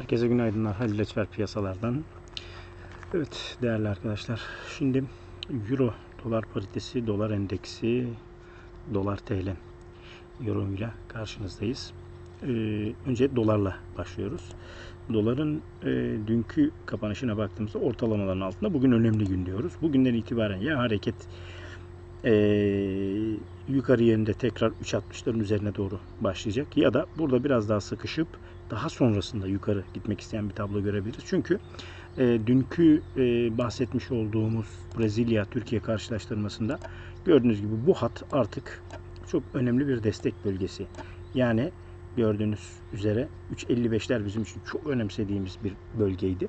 Herkese günaydınlar. Halil Leçber piyasalardan. Evet değerli arkadaşlar. Şimdi Euro dolar paritesi, dolar endeksi, dolar TL yorumuyla karşınızdayız. Ee, önce dolarla başlıyoruz. Doların e, dünkü kapanışına baktığımızda ortalamaların altında bugün önemli gün diyoruz. Bugünden itibaren ya hareket e, yukarı yönde tekrar 3.60'ların üzerine doğru başlayacak ya da burada biraz daha sıkışıp daha sonrasında yukarı gitmek isteyen bir tablo görebiliriz. Çünkü e, dünkü e, bahsetmiş olduğumuz Brezilya Türkiye karşılaştırmasında gördüğünüz gibi bu hat artık çok önemli bir destek bölgesi. Yani gördüğünüz üzere 3.55'ler bizim için çok önemsediğimiz bir bölgeydi.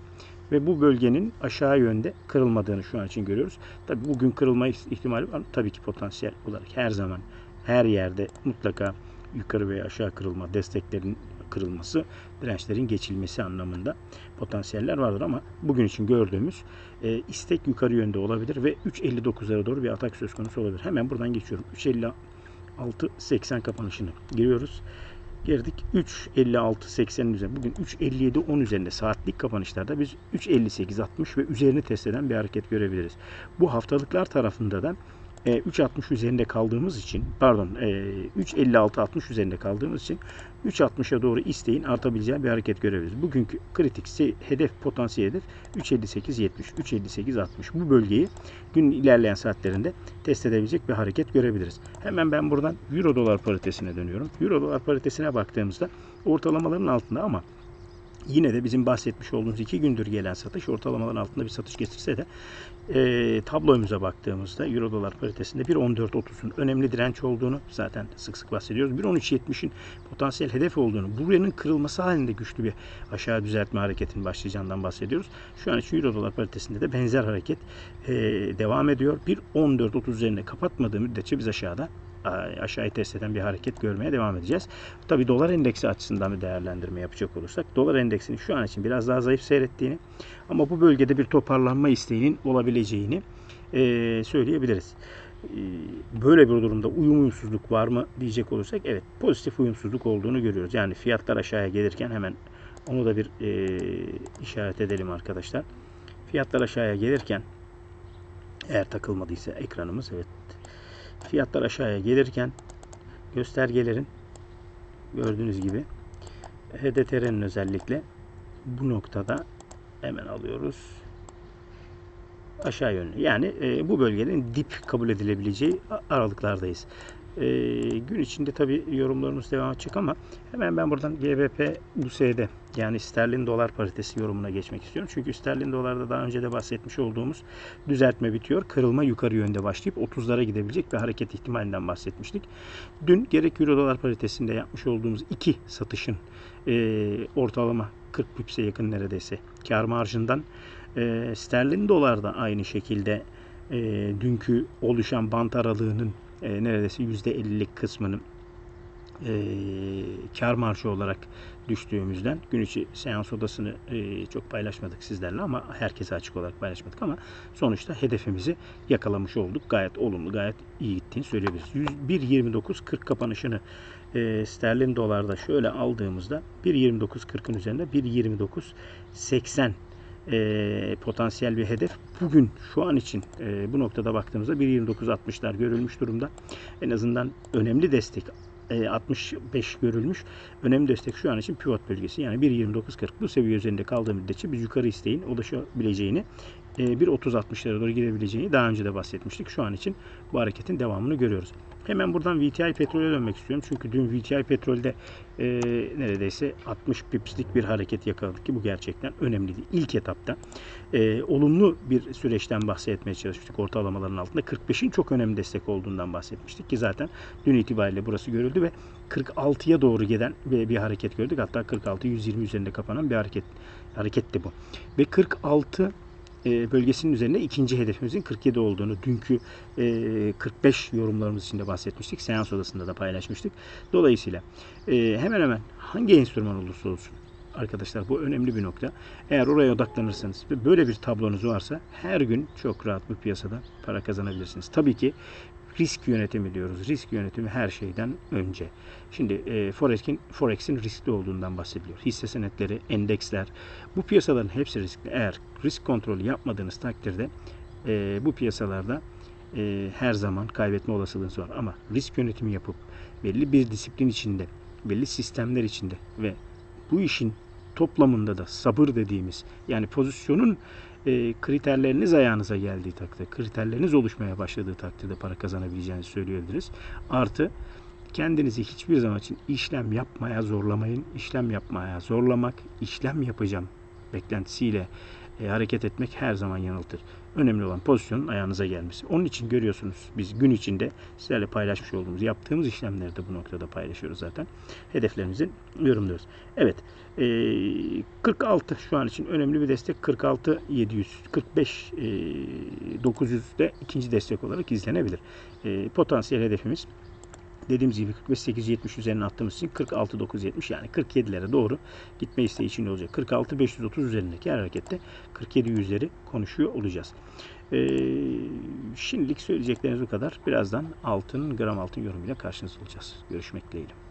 Ve bu bölgenin aşağı yönde kırılmadığını şu an için görüyoruz. Tabii bugün kırılma ihtimali var. Tabii ki potansiyel olarak her zaman her yerde mutlaka yukarı veya aşağı kırılma, desteklerin kırılması, dirençlerin geçilmesi anlamında potansiyeller vardır ama bugün için gördüğümüz e, istek yukarı yönde olabilir ve 3.59'lara doğru bir atak söz konusu olabilir. Hemen buradan geçiyorum. 3.56-80 kapanışını giriyoruz. Girdik 3.56-80'in üzerinde. Bugün 3.57-10 üzerinde saatlik kapanışlarda biz 3.58-60 ve üzerini test eden bir hareket görebiliriz. Bu haftalıklar tarafında da 3.60 üzerinde kaldığımız için pardon 3.56-60 üzerinde kaldığımız için 3.60'a doğru isteğin artabileceği bir hareket görebiliriz. Bugünkü kritik hedef potansiyel hedef 3.58-70, 3.58-60. Bu bölgeyi gün ilerleyen saatlerinde test edebilecek bir hareket görebiliriz. Hemen ben buradan Euro dolar paritesine dönüyorum. Euro dolar paritesine baktığımızda ortalamaların altında ama Yine de bizim bahsetmiş olduğumuz iki gündür gelen satış ortalamaların altında bir satış getirse de e, tablomuza baktığımızda Euro dolar paritesinde 1.14.30'un önemli direnç olduğunu zaten sık sık bahsediyoruz. 1.13.70'in potansiyel hedef olduğunu, buranın kırılması halinde güçlü bir aşağı düzeltme hareketinin başlayacağından bahsediyoruz. Şu an için Euro dolar paritesinde de benzer hareket e, devam ediyor. 1.14.30 üzerine kapatmadığı müddetçe biz aşağıda aşağıyı test eden bir hareket görmeye devam edeceğiz. Tabi dolar endeksi açısından bir değerlendirme yapacak olursak dolar endeksinin şu an için biraz daha zayıf seyrettiğini ama bu bölgede bir toparlanma isteğinin olabileceğini e, söyleyebiliriz. E, böyle bir durumda uyum uyumsuzluk var mı diyecek olursak evet pozitif uyumsuzluk olduğunu görüyoruz. Yani fiyatlar aşağıya gelirken hemen onu da bir e, işaret edelim arkadaşlar. Fiyatlar aşağıya gelirken eğer takılmadıysa ekranımız evet fiyatlar aşağıya gelirken göstergelerin gördüğünüz gibi HDTR'nin özellikle bu noktada hemen alıyoruz aşağı yönlü. Yani e, bu bölgenin dip kabul edilebileceği aralıklardayız. E, gün içinde tabi yorumlarımız devam edecek ama hemen ben buradan GBP USD yani sterlin dolar paritesi yorumuna geçmek istiyorum. Çünkü sterlin dolarda daha önce de bahsetmiş olduğumuz düzeltme bitiyor. Kırılma yukarı yönde başlayıp 30'lara gidebilecek bir hareket ihtimalinden bahsetmiştik. Dün gerek euro dolar paritesinde yapmış olduğumuz iki satışın e, ortalama 40 pipse yakın neredeyse kar marjından e, sterlin dolarda aynı şekilde e, dünkü oluşan bant aralığının e, neredeyse %50'lik kısmını e, kar marşı olarak düştüğümüzden gün içi seans odasını e, çok paylaşmadık sizlerle ama herkese açık olarak paylaşmadık ama sonuçta hedefimizi yakalamış olduk. Gayet olumlu, gayet iyi gittiğini söyleyebiliriz. 1.29.40 kapanışını e, sterlin dolarda şöyle aldığımızda 1.29.40'ın üzerinde 1.29.80 e, potansiyel bir hedef. Bugün şu an için e, bu noktada baktığımızda 1.29.60'lar görülmüş durumda. En azından önemli destek 65 e, görülmüş. Önemli destek şu an için pivot bölgesi. Yani 1.29.40 bu seviye üzerinde kaldığı müddetçe biz yukarı isteğin ulaşabileceğini 1.30-60'lara doğru gidebileceğini daha önce de bahsetmiştik. Şu an için bu hareketin devamını görüyoruz. Hemen buradan VTI petrole dönmek istiyorum. Çünkü dün VTI petrolde e, neredeyse 60 pipslik bir hareket yakaladık ki bu gerçekten önemliydi. İlk etapta e, olumlu bir süreçten bahsetmeye çalışmıştık ortalamaların altında. 45'in çok önemli destek olduğundan bahsetmiştik ki zaten dün itibariyle burası görüldü ve 46'ya doğru giden bir hareket gördük. Hatta 46 120 üzerinde kapanan bir hareket hareketti bu. Ve 46 e, bölgesinin üzerinde ikinci hedefimizin 47 olduğunu dünkü 45 e, yorumlarımız içinde bahsetmiştik. Seans odasında da paylaşmıştık. Dolayısıyla e, hemen hemen hangi enstrüman olursa olsun arkadaşlar bu önemli bir nokta. Eğer oraya odaklanırsanız ve böyle bir tablonuz varsa her gün çok rahat bir piyasada para kazanabilirsiniz. Tabii ki risk yönetimi diyoruz. Risk yönetimi her şeyden önce. Şimdi e, Forex'in Forex'in riskli olduğundan bahsediliyor. Hisse senetleri, endeksler bu piyasaların hepsi riskli. Eğer risk kontrolü yapmadığınız takdirde e, bu piyasalarda e, her zaman kaybetme olasılığınız var. Ama risk yönetimi yapıp belli bir disiplin içinde, belli sistemler içinde ve bu işin toplamında da sabır dediğimiz yani pozisyonun e, kriterleriniz ayağınıza geldiği takdirde, kriterleriniz oluşmaya başladığı takdirde para kazanabileceğinizi söyleyebiliriz. Artı kendinizi hiçbir zaman için işlem yapmaya zorlamayın. İşlem yapmaya zorlamak, işlem yapacağım beklentisiyle e, hareket etmek her zaman yanıltır. Önemli olan pozisyonun ayağınıza gelmesi. Onun için görüyorsunuz biz gün içinde sizlerle paylaşmış olduğumuz yaptığımız işlemleri de bu noktada paylaşıyoruz zaten. Hedeflerimizi yorumluyoruz. Evet. E, 46 şu an için önemli bir destek. 46 700 45 e, 900 de ikinci destek olarak izlenebilir. E, potansiyel hedefimiz dediğimiz gibi 45 870 üzerine attığımız için 46 970 yani 47'lere doğru gitme isteği içinde olacak. 46 530 üzerindeki her harekette 47 yüzleri konuşuyor olacağız. Ee, şimdilik söyleyeceklerimiz bu kadar. Birazdan altın, gram altın yorumuyla karşınızda olacağız. Görüşmek dileğiyle.